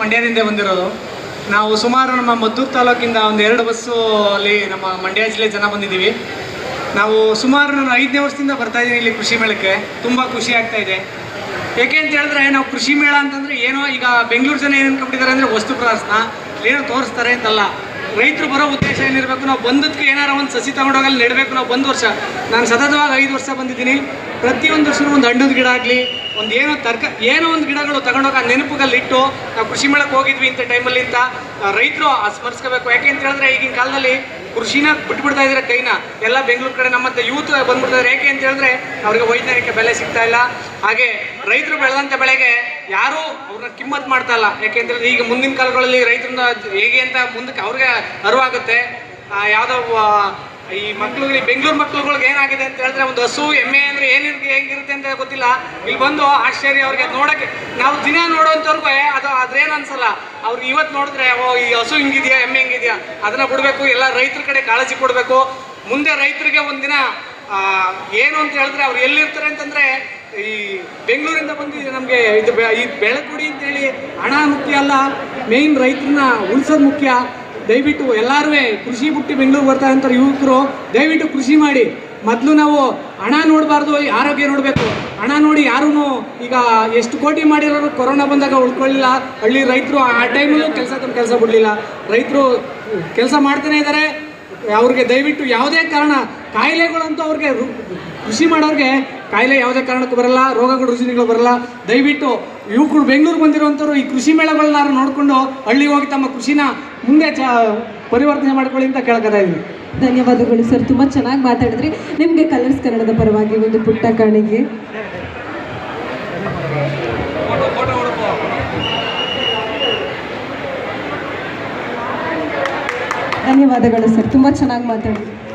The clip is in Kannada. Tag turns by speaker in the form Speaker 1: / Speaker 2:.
Speaker 1: ಮಂಡ್ಯದಿಂದ ಬಂದಿರೋದು. ನಾವು ಸುಮಾರು ನಮ್ಮ ಮದ್ದೂರು ತಾಲೂಕಿಂದ ಒಂದು ಎರಡು ಬಸ್ಸು ಅಲ್ಲಿ ನಮ್ಮ ಮಂಡ್ಯ ಜಿಲ್ಲೆ ಜನ ಬಂದಿದ್ದೀವಿ. ನಾವು ಸುಮಾರು ನಾನು ಐದನೇ ವರ್ಷದಿಂದ ಬರ್ತಾ ಇದ್ದೀನಿ ಇಲ್ಲಿ ಕೃಷಿ ಮೇಳಕ್ಕೆ. ತುಂಬ ಖುಷಿ ಆಗ್ತಾ ಇದೆ. ಯಾಕೆ ಅಂತ ಹೇಳಿದ್ರೆ ನಾವು ಕೃಷಿ ಮೇಳ ಅಂತಂದರೆ ಏನೋ ಈಗ ಬೆಂಗಳೂರು ಜನ ಏನು ಅನ್ಕೊಂಡಿದ್ದಾರೆ ಅಂದರೆ ವಸ್ತು ಪ್ರದರ್ಶನ. ಏನೋ ತೋರಿಸ್ತಾರೆ ಅಂತಲ್ಲ. ರೈತರು ಬರೋ ಉದ್ದೇಶ ಏನಿರಬೇಕು, ನಾವು ಬಂದದಕ್ಕೆ ಏನಾರ ಒಂದು ಸಸಿ ತಗೊಂಡೋಗಲ್ಲಿ ನೆಡಬೇಕು, ನಾವು ಒಂದು ವರ್ಷ. ನಾನು ಸತತವಾಗಿ ಐದು ವರ್ಷ ಬಂದಿದ್ದೀನಿ. ಪ್ರತಿಯೊಂದು ವರ್ಷನೂ ಒಂದು ಹಣ್ಣದ ಗಿಡ ಆಗಲಿ, ಒಂದು ಏನೋ ತರ್ಕ, ಏನೋ ಒಂದು ಗಿಡಗಳು ತಗೊಂಡೋಗಿ ಆ ನೆನಪುಗಳಲ್ಲಿ ಇಟ್ಟು, ನಾವು ಕೃಷಿ ಮೇಳಕ್ಕೆ ಹೋಗಿದ್ವಿ ಇಂಥ ಟೈಮಲ್ಲಿ ಅಂತ ರೈತರು ಸ್ಮರಿಸ್ಕೋಬೇಕು. ಯಾಕೆ ಅಂತ ಹೇಳಿದ್ರೆ, ಈಗಿನ ಕಾಲದಲ್ಲಿ ಕೃಷಿನ ಬಿಟ್ಬಿಡ್ತಾ ಇದ್ದಾರೆ ಕೈನ. ಎಲ್ಲ ಬೆಂಗಳೂರು ಕಡೆ ನಮ್ಮಂಥ ಯೂತ್ ಬಂದ್ಬಿಡ್ತಾರೆ ಯಾಕೆ ಅಂತ ಹೇಳಿದ್ರೆ, ಅವ್ರಿಗೆ ವೈಜ್ಞಾನಿಕ ಬೆಲೆ ಸಿಗ್ತಾ ಇಲ್ಲ. ಹಾಗೆ ರೈತರು ಬೆಳೆದಂಥ ಬೆಳೆಗೆ ಯಾರೂ ಅವ್ರನ್ನ ಕಿಮ್ಮತ್ ಮಾಡ್ತಾ ಇಲ್ಲ. ಯಾಕೆಂದ್ರೆ ಈಗ ಮುಂದಿನ ಕಾಲಗಳಲ್ಲಿ ರೈತರನ್ನ ಹೇಗೆ ಅಂತ ಮುಂದಕ್ಕೆ ಅವ್ರಿಗೆ ಅರಿವಾಗುತ್ತೆ. ಯಾವ್ದೋ ಈ ಮಕ್ಳುಗಳಿಗೆ, ಬೆಂಗಳೂರು ಮಕ್ಳುಗಳಿಗೆ ಏನಾಗಿದೆ ಅಂತ ಹೇಳಿದ್ರೆ ಒಂದು ಹಸು, ಎಮ್ಮೆ ಅಂದ್ರೆ ಏನಿರ್ ಹೆಂಗಿರುತ್ತೆ ಅಂತ ಗೊತ್ತಿಲ್ಲ. ಇಲ್ಲಿ ಬಂದು ಆಶ್ಚರ್ಯ ಅವ್ರಿಗೆ ನೋಡಕ್ಕೆ. ನಾವು ದಿನ ನೋಡೋಂಥವ್ರಿಗೆ ಅದು ಅದ್ರೇನು ಅನ್ಸಲ್ಲ. ಅವ್ರು ಇವತ್ತು ನೋಡಿದ್ರೆ, ಓ, ಈ ಹಸು ಹಿಂಗಿದೆಯಾ, ಎಮ್ಮೆ ಹಿಂಗಿದೆಯಾ, ಅದನ್ನ ಬಿಡಬೇಕು ಎಲ್ಲ ರೈತರ ಕಡೆ ಕಾಳಜಿ ಕೊಡಬೇಕು. ಮುಂದೆ ರೈತರಿಗೆ ಒಂದಿನ ಏನು ಅಂತ ಹೇಳಿದ್ರೆ ಅವ್ರು ಎಲ್ಲಿರ್ತಾರೆ ಅಂತಂದ್ರೆ ಈ ಬೆಂಗಳೂರಿಂದ ಬಂದು ನಮಗೆ ಇದು ಈ ಬೆಳಕುಡಿ ಕೊಡಿ ಅಂತೇಳಿ ಹಣ ಮುಖ್ಯ ಅಲ್ಲ ಮೇಯ್ನ್ ರೈತರನ್ನ ಉಳಿಸೋದು ಮುಖ್ಯ. ದಯವಿಟ್ಟು ಎಲ್ಲರೂ ಕೃಷಿ ಬಿಟ್ಟು ಬೆಂಗಳೂರು ಬರ್ತಾ ಇರೋ ಯುವಕರು, ದಯವಿಟ್ಟು ಕೃಷಿ ಮಾಡಿ. ಮೊದಲು ನಾವು ಹಣ ನೋಡಬಾರ್ದು ಆರೋಗ್ಯ ನೋಡಬೇಕು. ಹಣ ನೋಡಿ ಯಾರೂ ಈಗ ಎಷ್ಟು ಕೋಟಿ ಮಾಡಿರೋರು ಕೊರೋನಾ ಬಂದಾಗ ಉಳ್ಕೊಳ್ಳಿಲ್ಲ. ಹಳ್ಳಿ ರೈತರು ಆ ಟೈಮಲ್ಲೂ ಕೆಲಸ ಕೆಲಸ ಬಿಡಲಿಲ್ಲ. ರೈತರು ಕೆಲಸ ಮಾಡ್ತಾನೆ ಇದ್ದಾರೆ ಅವ್ರಿಗೆ ದಯವಿಟ್ಟು ಯಾವುದೇ ಕಾರಣ, ಕಾಯಿಲೆಗಳಂತೂ ಅವ್ರಿಗೆ ಕೃಷಿ ಮಾಡೋರಿಗೆ ಕಾಯಿಲೆ ಯಾವುದೇ ಕಾರಣಕ್ಕೂ ಬರಲ್ಲ, ರೋಗಗಳು, ರುಜಿನಗಳು ಬರಲ್ಲ. ದಯವಿಟ್ಟು ಯುವಕರು ಬೆಂಗಳೂರು ಬಂದಿರುವಂಥವ್ರು ಈ ಕೃಷಿ ಮೇಳಗಳನ್ನ ನೋಡಿಕೊಂಡು ಹಳ್ಳಿಗೆ ಹೋಗಿ ತಮ್ಮ ಕೃಷಿನ ಮುಂದೆ ಚ, ಪರಿವರ್ತನೆ ಮಾಡ್ಕೊಳ್ಳಿ ಅಂತ ಕೇಳ್ಕೊತಾ ಇದ್ದೀನಿ
Speaker 2: ಧನ್ಯವಾದಗಳು ಸರ್, ತುಂಬ ಚೆನ್ನಾಗಿ ಮಾತಾಡಿದ್ರಿ. ನಿಮಗೆ ಕಲರ್ಸ್ ಕನ್ನಡದ ಪರವಾಗಿ ಒಂದು ಪುಟ್ಟ ಕಾಣಿಕೆ. ಧನ್ಯವಾದಗಳು ಸರ್. ತುಂಬ ಚೆನ್ನಾಗಿ ಮಾತಾಡಿದ್ರಿ.